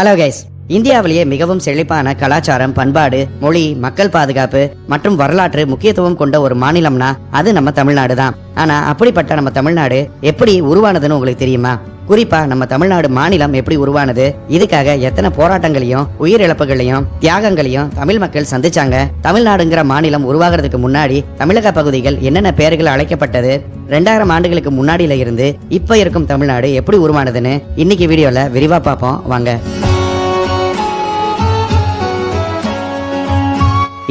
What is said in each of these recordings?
Hello guys இந்தியாவிலேயே மிகவும் செழிப்பான கலாச்சாரம் பண்பாடு மொழி மக்கள் பாதுகாப்பு மற்றும் வரலாற்று முக்கியத்துவம் கொண்ட ஒரு மாநிலம்னா அது நம்ம தமிழ்நாடு தான். ஆனா அப்படிப்பட்ட நம்ம தமிழ்நாடு எப்படி உருவானதுன்னு உங்களுக்கு தெரியுமா? குறிப்பா நம்ம தமிழ்நாடு மாநிலம் எப்படி உருவானது? இதுக்காக எத்தனை போராட்டங்களையும் உயிரிழப்புகளையும் தியாகங்களையும் தமிழ் மக்கள் சந்திச்சாங்க? தமிழ்நாடுங்கிற மாநிலம் உருவாகிறதுக்கு முன்னாடி தமிழக பகுதிகள் என்னென்ன பெயர்கள் அழைக்கப்பட்டது? ரெண்டாயிரம் ஆண்டுகளுக்கு முன்னாடியில இருந்து இப்ப இருக்கும் தமிழ்நாடு எப்படி உருவானதுன்னு இன்னைக்கு வீடியோல விரிவா பார்ப்போம். வாங்க.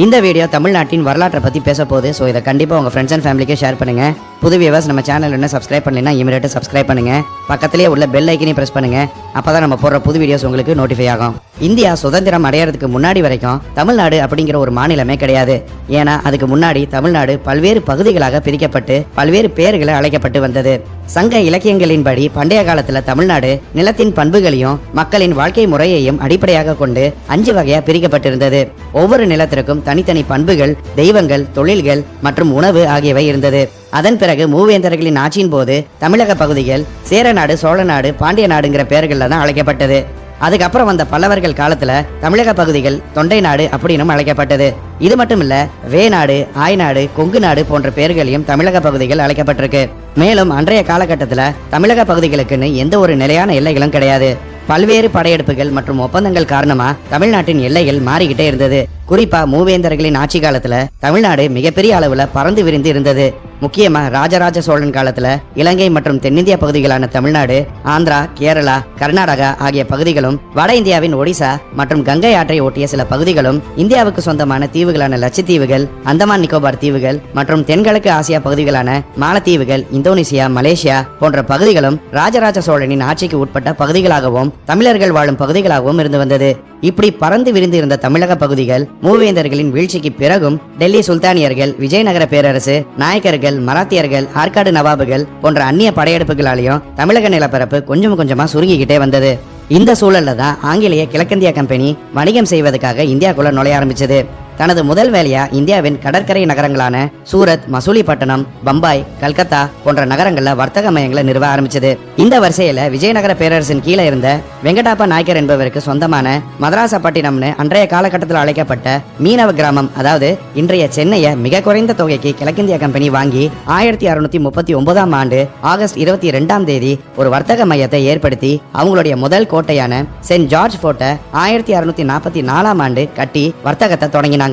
இந்த வீடியோ தமிழ்நாட்டின் வரலாற்றை பற்றி பேச போகுது. ஸோ இதை கண்டிப்பாக உங்கள் ஃப்ரெண்ட்ஸ் அண்ட் ஃபேமிலிக்கே ஷேர் பண்ணுங்கள் புது வியூவர்ஸ் நம்ம சேனல் என்ன சப்ஸ்கிரைப் பண்ணலைன்னா இமீடியட்டாக சப்ஸ்கிரைப் பண்ணுங்கள் பக்கத்திலே உள்ள பெல் ஐக்கனையும் பண்ணுங்கள் அப்போ தான் நம்ம போடுற புது வீடியோஸ் உங்களுக்கு நோட்டிஃபை ஆகும். இந்தியா சுதந்திரம் அடையறதுக்கு முன்னாடி வரைக்கும் தமிழ்நாடு அப்படிங்கிற ஒரு மாநிலமே கிடையாது. ஏன்னா அதுக்கு முன்னாடி தமிழ்நாடு பல்வேறு பகுதிகளாக பிரிக்கப்பட்டு பல்வேறு பெயர்களை அழைக்கப்பட்டு வந்தது. சங்க இலக்கியங்களின்படி பண்டைய காலத்துல தமிழ்நாடு நிலத்தின் பண்புகளையும் மக்களின் வாழ்க்கை முறையையும் அடிப்படையாக கொண்டு அஞ்சு வகையா பிரிக்கப்பட்டிருந்தது. ஒவ்வொரு நிலத்திற்கும் தனித்தனி பண்புகள் தெய்வங்கள் தொழில்கள் மற்றும் உணவு ஆகியவை இருந்தது. அதன் பிறகு மூவேந்தர்களின் ஆட்சியின் போது தமிழக பகுதிகள் சேரநாடு சோழநாடு பாண்டிய நாடுங்கிற பெயர்கள்ல தான் அழைக்கப்பட்டது. அதுக்கப்புறம் வந்த பல்லவர்கள் காலத்துல தமிழக பகுதிகள் தொண்டை நாடு அப்படின்னும் அழைக்கப்பட்டது. இது மட்டும் இல்ல வேநாடு ஆய்நாடு கொங்கு நாடு போன்ற பெயர்களையும் தமிழக பகுதிகள் அழைக்கப்பட்டிருக்கு. மேலும் அன்றைய காலகட்டத்துல தமிழக பகுதிகளுக்குன்னு எந்த ஒரு நிலையான எல்லைகளும் கிடையாது. பல்வேறு படையெடுப்புகள் மற்றும் ஒப்பந்தங்கள் காரணமா தமிழ்நாட்டின் எல்லைகள் மாறிக்கிட்டே இருந்தது. குறிப்பா மூவேந்தர்களின் ஆட்சி காலத்துல தமிழ்நாடு மிகப்பெரிய அளவுல பறந்து விரிந்து இருந்தது. முக்கியமா ராஜராஜ சோழன் காலத்துல இலங்கை மற்றும் தென்னிந்திய பகுதிகளான தமிழ்நாடு ஆந்திரா கேரளா கர்நாடகா ஆகிய பகுதிகளும் வட இந்தியாவின் ஒடிசா மற்றும் கங்கை ஆற்றை ஒட்டிய சில பகுதிகளும் இந்தியாவுக்கு சொந்தமான தீவுகளான லட்சத்தீவுகள் அந்தமான் நிக்கோபார் தீவுகள் மற்றும் தென்கிழக்கு ஆசியா பகுதிகளான மாலத்தீவுகள் இந்தோனேசியா மலேசியா போன்ற பகுதிகளும் ராஜராஜ சோழனின் ஆட்சிக்கு உட்பட்ட பகுதிகளாகவும் தமிழர்கள் வாழும் பகுதிகளாகவும் இருந்து வந்தது. இப்படி பறந்து விரிந்து இருந்த தமிழக பகுதிகள் மூவேந்தர்களின் வீழ்ச்சிக்கு பிறகும் டெல்லி சுல்தானியர்கள் விஜயநகர பேரரசு நாயக்கர்கள் மராத்தியர்கள் ஆற்காடு நவாபுகள் போன்ற அந்நிய படையெடுப்புகளாலையும் தமிழக நிலப்பரப்பு கொஞ்சம் கொஞ்சமா சுருங்கிக்கிட்டே வந்தது. இந்த சூழல்ல தான் ஆங்கிலேய கிழக்கிந்திய கம்பெனி வணிகம் செய்வதற்காக இந்தியாக்குள்ள நுழைய ஆரம்பிச்சது. தனது முதல் வேலையா இந்தியாவின் கடற்கரை நகரங்களான சூரத் மசூலிப்பட்டினம் பம்பாய் கல்கத்தா போன்ற நகரங்கள்ல வர்த்தக மையங்களை நிறுவ ஆரம்பிச்சது. இந்த வரிசையில விஜயநகர பேரரசின் கீழே இருந்த வெங்கடாப்ப நாயக்கர் என்பவருக்கு சொந்தமான மதராசப்பட்டினம்னு அன்றைய காலகட்டத்தில் அழைக்கப்பட்ட மீனவ கிராமம் அதாவது இன்றைய சென்னையை மிக குறைந்த தொகைக்கு கிழக்கிந்திய கம்பெனி வாங்கி ஆயிரத்தி அறுநூத்தி முப்பத்தி ஒன்பதாம் ஆண்டு ஆகஸ்ட் இருபத்தி ரெண்டாம் தேதி ஒரு வர்த்தக மையத்தை ஏற்படுத்தி அவங்களுடைய முதல் கோட்டையான சென்ட் ஜார்ஜ் போர்ட்டை ஆயிரத்தி அறுநூத்தி நாற்பத்தி நாலாம் ஆண்டு கட்டி வர்த்தகத்தை தொடங்கினாங்க.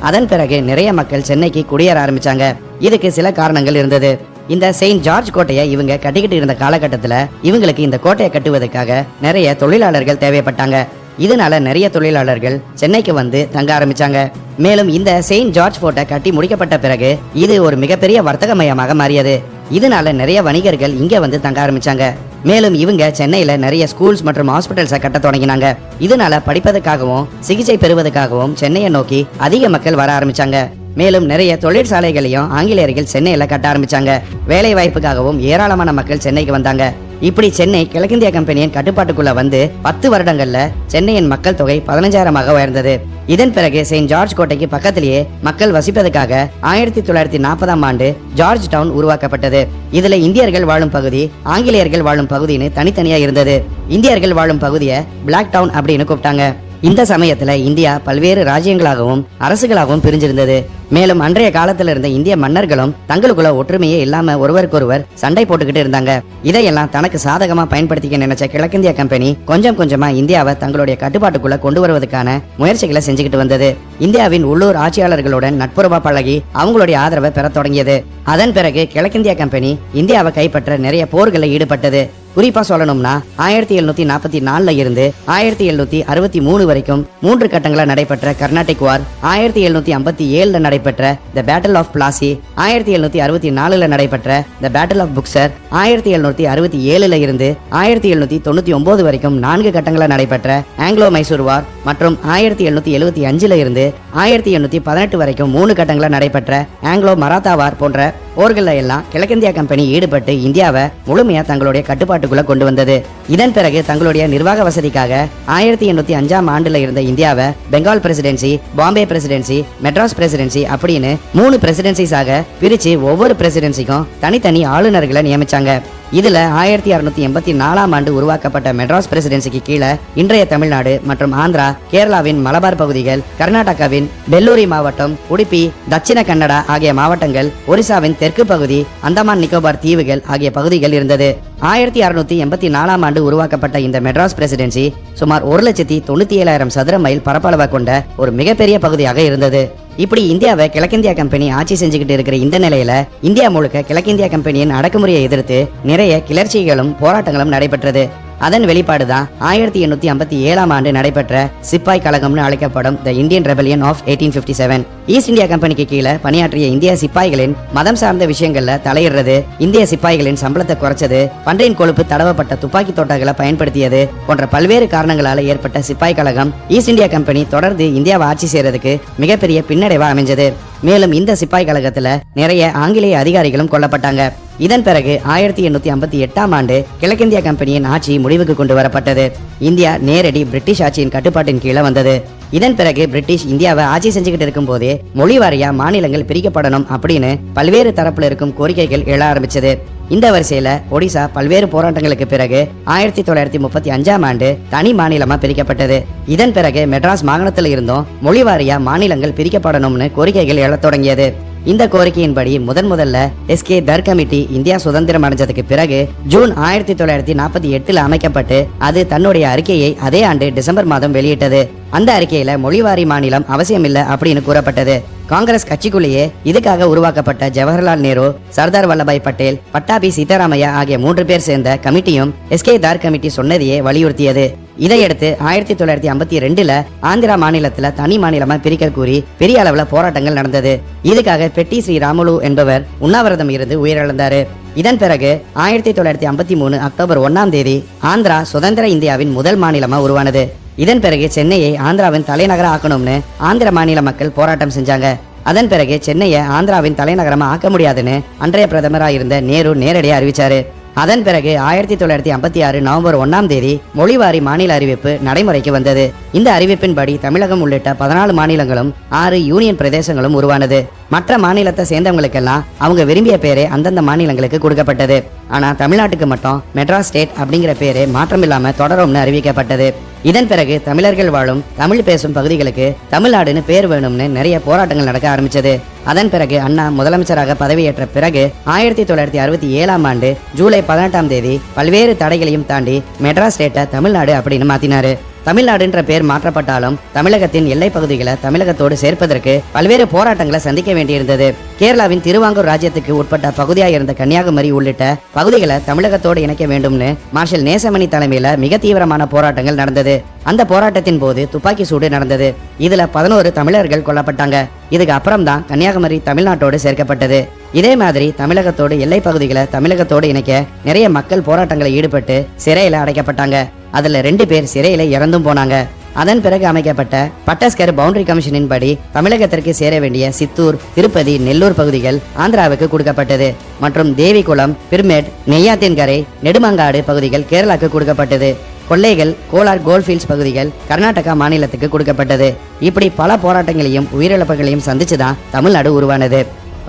அதன் பிறகு நிறைய மக்கள் சென்னைக்கு குடியேற ஆரம்பிச்சாங்க. இதுக்கு சில காரணங்கள் இருந்தது. இந்த செயின்ட் ஜார்ஜ் கோட்டையை இவங்க கட்டிக்கிட்டு இருந்த காலகட்டத்தில் இவங்களுக்கு இந்த கோட்டையை கட்டுவதற்காக நிறைய தொழிலாளர்கள் தேவைப்பட்டாங்க. இதனால நிறைய தொழிலாளர்கள் சென்னைக்கு வந்து தங்க ஆரம்பிச்சாங்க. மேலும் இந்த செயின்ட் ஜார்ஜ் போர்ட்டை கட்டி முடிக்கப்பட்ட பிறகு இது ஒரு மிகப்பெரிய வர்த்தக மையமாக மாறியது. இதனால நிறைய வணிகர்கள் இங்க வந்து தங்க ஆரம்பிச்சாங்க. மேலும் இவங்க சென்னையில நிறைய ஸ்கூல்ஸ் மற்றும் ஹாஸ்பிட்டல்ஸை கட்ட தொடங்கினாங்க. இதனால படிப்பதற்காகவும் சிகிச்சை பெறுவதற்காகவும் சென்னையை நோக்கி அதிக மக்கள் வர ஆரம்பிச்சாங்க. மேலும் நிறைய தொழிற்சாலைகளையும் ஆங்கிலேயர்கள் சென்னையில கட்ட ஆரம்பிச்சாங்க. வேலை வாய்ப்புக்காகவும் ஏராளமான மக்கள் சென்னைக்கு வந்தாங்க. இப்படி சென்னை கிழக்கிந்திய கம்பெனியின் கட்டுப்பாட்டுக்குள்ள வந்து பத்து வருடங்கள்ல சென்னையின் மக்கள் தொகை பதினஞ்சாயிரமாக உயர்ந்தது. இதன் பிறகு செயின்ட் ஜார்ஜ் கோட்டைக்கு பக்கத்திலேயே மக்கள் வசிப்பதற்காக ஆயிரத்தி தொள்ளாயிரத்தி நாற்பதாம் ஆண்டு ஜார்ஜ் டவுன் உருவாக்கப்பட்டது. இதுல இந்தியர்கள் வாழும் பகுதி ஆங்கிலேயர்கள் வாழும் பகுதின்னு தனித்தனியா இருந்தது. இந்தியர்கள் வாழும் பகுதியை பிளாக் டவுன் அப்படின்னு கூப்பிட்டாங்க. இந்த சமயத்துல இந்தியா பல்வேறு ராஜ்யங்களாகவும் அரசுகளாகவும் பிரிஞ்சிருந்தது. மேலும் அன்றைய காலத்துல இருந்த இந்திய மன்னர்களும் தங்களுக்குள்ள ஒற்றுமையே இல்லாம ஒருவருக்கொருவர் சண்டை போட்டுக்கிட்டு இருந்தாங்க. இதையெல்லாம் தனக்கு சாதகமா பயன்படுத்திக்க நினைச்ச கிழக்கிந்திய கம்பெனி கொஞ்சம் கொஞ்சமா இந்தியாவை தங்களுடைய கட்டுப்பாட்டுக்குள்ள கொண்டு வருவதற்கான முயற்சிகளை செஞ்சுக்கிட்டு வந்தது. இந்தியாவின் உள்ளூர் ஆட்சியாளர்களுடன் நட்புறவா பழகி அவங்களுடைய ஆதரவை பெறத் தொடங்கியது. அதன் பிறகு கிழக்கிந்திய கம்பெனி இந்தியாவை கைப்பற்ற நிறைய போர்களில் ஈடுபட்டது. குறிப்பா சொல்லணும்னா ஆயிரத்தி எழுநூத்தி நாற்பத்தி நாலுல இருந்து ஆயிரத்தி எழுநூத்தி அறுபத்தி மூணு வரைக்கும் மூன்று கட்டங்களா நடைபெற்ற கர்நாடிக் வார் ஆயிரத்தி எழுநூத்தி ஐம்பத்தி ஏழுல நடைபெற்ற த பேட்டில் ஆஃப் பிளாசி ஆயிரத்தி எழுநூத்தி அறுபத்தி நாலுல நடைபெற்ற த பேட்டில் ஆஃப் புக்சர் ஆயிரத்தி எழுநூத்தி அறுபத்தி ஏழுல இருந்து ஆயிரத்தி எழுநூத்தி தொண்ணூத்தி ஒன்பது வரைக்கும் நான்கு கட்டங்களா நடைபெற்ற ஆங்கிலோ மைசூர் வார் மற்றும் ஆயிரத்தி எழுநூத்தி எழுபத்தி அஞ்சுல இருந்து ஆயிரத்தி எண்ணூத்தி பதினெட்டு வரைக்கும் மூணு கட்டங்களா நடைபெற்ற ஆங்கிலோ மராத்தா வார் போன்ற போர்கள்ல எல்லாம் கிழக்கிந்திய கம்பெனி ஈடுபட்டு இந்தியாவை முழுமையா தங்களுடைய கட்டுப்பாட்டுக்குள்ள கொண்டு வந்தது. இதன் பிறகு தங்களுடைய நிர்வாக வசதிக்காக ஆயிரத்தி எண்ணூத்தி அஞ்சாம் ஆண்டுல இருந்த இந்தியாவை Bengal presidency Bombay presidency Madras presidency அப்படின்னு மூணு பிரசிடென்சிஸாக பிரிச்சு ஒவ்வொரு பிரசிடென்சிக்கும் தனித்தனி ஆளுநர்களை நியமிச்சாங்க. இதுல ஆயிரத்தி அறுநூத்தி எண்பத்தி நாலாம் ஆண்டு உருவாக்கப்பட்ட மெட்ராஸ் பிரசிடென்சிக்கு கீழே இன்றைய தமிழ்நாடு மற்றும் ஆந்திரா கேரளாவின் மலபார் பகுதிகள் கர்நாடகாவின் பெல்லூரி மாவட்டம் உடுப்பி தட்சிண கன்னடா ஆகிய மாவட்டங்கள் ஒரிசாவின் தெற்கு பகுதி அந்தமான் நிக்கோபார் தீவுகள் ஆகிய பகுதிகள் இருந்தது. ஆயிரத்தி அறுநூத்தி எண்பத்தி நாலாம் ஆண்டு உருவாக்கப்பட்ட இந்த மெட்ராஸ் பிரசிடென்சி சுமார் ஒரு லட்சத்தி தொண்ணூத்தி ஏழாயிரம் சதுர மைல் பரப்பளவை கொண்ட ஒரு மிகப்பெரிய பகுதியாக இருந்தது. இப்படி இந்தியாவை கிழக்கிந்தியா கம்பெனி ஆட்சி செஞ்சுக்கிட்டு இருக்கிற இந்த நிலையில இந்தியா முழுக்க கிழக்கிந்தியா கம்பெனியின் அடக்குமுறையை எதிர்த்து நிறைய கிளர்ச்சிகளும் போராட்டங்களும் நடைபெற்றது. அதன் வெளிப்பாடு தான் ஆயிரத்தி எண்ணூத்தி ஐம்பத்தி ஏழாம் ஆண்டு நடைபெற்ற சிப்பாய் கழகம்னு அழைக்கப்படும் the Indian rebellion of eighteen fifty seven East India கம்பெனிக்கு கீழே பணியாற்றிய இந்திய சிப்பாய்களின் மதம் சார்ந்த விஷயங்கள்ல தலையிடுறது இந்திய சிப்பாய்களின் சம்பளத்தை குறைச்சது பன்றையின் கொழுப்பு தடவப்பட்ட துப்பாக்கி தோட்டங்களை பயன்படுத்தியது போன்ற பல்வேறு காரணங்களால ஏற்பட்ட சிப்பாய் கழகம் ஈஸ்ட் இந்தியா கம்பெனி தொடர்ந்து இந்தியாவை ஆட்சி செய்யறதுக்கு மிகப்பெரிய பின்னடைவா அமைஞ்சது. மேலும் இந்த சிப்பாய் கழகத்துல நிறைய ஆங்கிலேய அதிகாரிகளும் கொல்லப்பட்டாங்க. இதன் பிறகு ஆயிரத்தி எண்ணூத்தி ஐம்பத்தி எட்டாம் ஆண்டு கிழக்கிந்தியா கம்பெனியின் ஆட்சி முடிவுக்கு கொண்டு வரப்பட்டது. இந்தியா நேரடி பிரிட்டிஷ் ஆட்சியின் கட்டுப்பாட்டின் கீழே வந்தது. இதன் பிறகு பிரிட்டிஷ் இந்தியாவை ஆட்சி செஞ்சுக்கிட்டு இருக்கும் போதே மொழி வாரியா மாநிலங்கள் பிரிக்கப்படணும் அப்படின்னு பல்வேறு தரப்புல இருக்கும் கோரிக்கைகள் எழ ஆரம்பிச்சது. இந்த வரிசையில ஒடிசா பல்வேறு போராட்டங்களுக்கு பிறகு ஆயிரத்தி தொள்ளாயிரத்தி முப்பத்தி அஞ்சாம் ஆண்டு தனி மாநிலமா பிரிக்கப்பட்டது. இதன் பிறகு மெட்ராஸ் மாகாணத்தில் இருந்தும் மொழி வாரியா மாநிலங்கள் பிரிக்கப்படணும்னு கோரிக்கைகள் எழத் தொடங்கியது. இந்த கோரிக்கையின்படி முதன் முதல்ல எஸ்கே தர் கமிட்டி இந்தியா சுதந்திரம் அடைஞ்சதுக்கு பிறகு ஜூன் ஆயிரத்தி தொள்ளாயிரத்தி நாற்பத்தி எட்டில் அமைக்கப்பட்டு அது தன்னுடைய அறிக்கையை அதே ஆண்டு டிசம்பர் மாதம் வெளியிட்டது. அந்த அறிக்கையில மொழிவாரி மாநிலம் அவசியமில்லை அப்படின்னு கூறப்பட்டது. காங்கிரஸ் கட்சிக்குள்ளேயே இதுக்காக உருவாக்கப்பட்ட ஜவஹர்லால் நேரு சர்தார் வல்லபாய் பட்டேல் பட்டாபி சீதாராமையா ஆகிய மூன்று பேர் சேர்ந்த கமிட்டியும் எஸ்கே தார் கமிட்டி சொன்னதையே வலியுறுத்தியது. இதையடுத்து ஆயிரத்தி தொள்ளாயிரத்தி ஐம்பத்தி ரெண்டுல ஆந்திரா மாநிலத்துல தனி மாநிலமா பிரிக்க கூறி பெரிய அளவுல போராட்டங்கள் நடந்தது. இதுக்காக பெட்டி ஸ்ரீ ராமுலு என்பவர் உண்ணாவிரதம் இருந்து உயிரிழந்தாரு. இதன் பிறகு ஆயிரத்தி தொள்ளாயிரத்தி ஐம்பத்தி மூணு அக்டோபர் ஒன்னாம் தேதி ஆந்திரா சுதந்திர இந்தியாவின் முதல் மாநிலமா உருவானது. இதன் பிறகு சென்னையை ஆந்திராவின் தலைநகர ஆக்கணும்னு ஆந்திர மாநில மக்கள் போராட்டம் செஞ்சாங்க. அதன் பிறகு சென்னையை ஆந்திராவின் தலைநகரமா ஆக்க முடியாதுன்னு அன்றைய பிரதமராக இருந்த நேரு நேரடியாக அறிவிச்சாரு. அதன் பிறகு ஆயிரத்தி தொள்ளாயிரத்தி ஐம்பத்தி ஆறு நவம்பர் ஒன்னாம் தேதி மொழிவாரி மாநில அறிவிப்பு நடைமுறைக்கு வந்தது. இந்த அறிவிப்பின்படி தமிழகம் உள்ளிட்ட பதினாலு மாநிலங்களும் ஆறு யூனியன் பிரதேசங்களும் உருவானது. மற்ற மாநிலத்தை சேர்ந்தவங்களுக்கெல்லாம் அவங்க விரும்பிய பேரே அந்தந்த மாநிலங்களுக்கு கொடுக்கப்பட்டது. ஆனா தமிழ்நாட்டுக்கு மட்டும் மெட்ராஸ் ஸ்டேட் அப்படிங்கிற பேரு மாற்றமில்லாமல் தொடரும்னு அறிவிக்கப்பட்டது. இதன் பிறகு தமிழர்கள் வாழும் தமிழ் பேசும் பகுதிகளுக்கு தமிழ்நாடுன்னு பேர் வேணும்னு நிறைய போராட்டங்கள் நடக்க ஆரம்பிச்சது. அதன் பிறகு அண்ணா முதலமைச்சராக பதவியேற்ற பிறகு ஆயிரத்தி தொள்ளாயிரத்தி அறுபத்தி ஏழாம் ஆண்டு ஜூலை பதினெட்டாம் தேதி பல்வேறு தடைகளையும் தாண்டி மெட்ராஸ் ஸ்டேட்டை தமிழ்நாடு அப்படின்னு மாத்தினாரு. தமிழ்நாடுன்ற பேர் மாற்றப்பட்டாலும் தமிழகத்தின் எல்லை பகுதிகளை தமிழகத்தோடு சேர்ப்பதற்கு பல்வேறு போராட்டங்களை சந்திக்க வேண்டியிருந்தது. கேரளாவின் திருவாங்கூர் ராஜ்யத்துக்கு உட்பட்ட பகுதியாக இருந்த கன்னியாகுமரி உள்ளிட்ட பகுதிகளை தமிழகத்தோடு இணைக்க வேண்டும்னு மார்ஷல் நேசமணி தலைமையில மிக தீவிரமான போராட்டங்கள் நடந்தது. அந்த போராட்டத்தின் போது துப்பாக்கி சூடு நடந்தது. இதுல பதினோரு தமிழர்கள் கொல்லப்பட்டாங்க. இதுக்கு அப்புறம் தான் கன்னியாகுமரி தமிழ்நாட்டோடு சேர்க்கப்பட்டது. இதே மாதிரி தமிழகத்தோடு எல்லை பகுதிகளை தமிழகத்தோடு இணைக்க நிறைய மக்கள் போராட்டங்களை ஈடுபட்டு சிறையில அடைக்கப்பட்டாங்க. அதுல ரெண்டு பேர் சிறையில இறந்தும் போனாங்க. அதன் பிறகு அமைக்கப்பட்ட பட்டஸ்கர் பவுண்டரி கமிஷனின் படி தமிழகத்திற்கு சேர வேண்டிய சித்தூர் திருப்பதி நெல்லூர் பகுதிகள் ஆந்திராவுக்கு கொடுக்கப்பட்டது. மற்றும் தேவிகுளம் பிர்மேட் நெய்யாத்தின்கரை நெடுமங்காடு பகுதிகள் கேரளாக்கு கொடுக்கப்பட்டது. கொள்ளைகள் கோலார் கோல்ஃபீல்ட்ஸ் பகுதிகள் கர்நாடகா மாநிலத்துக்கு கொடுக்கப்பட்டது. இப்படி பல போராட்டங்களையும் உயிரிழப்புகளையும் சந்திச்சு தான் தமிழ்நாடு உருவானது.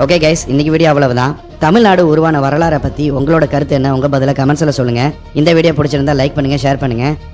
ஓகே கைஸ் இன்னைக்கு வீடியோ அவ்வளவுதான். தமிழ்நாடு உருவான வரலாறை பற்றி உங்களோட கருத்து என்ன? உங்கள் பதிலாக கமெண்ட்ஸில் சொல்லுங்கள் இந்த வீடியோ பிடிச்சிருந்தா லைக் பண்ணுங்கள் ஷேர் பண்ணுங்கள்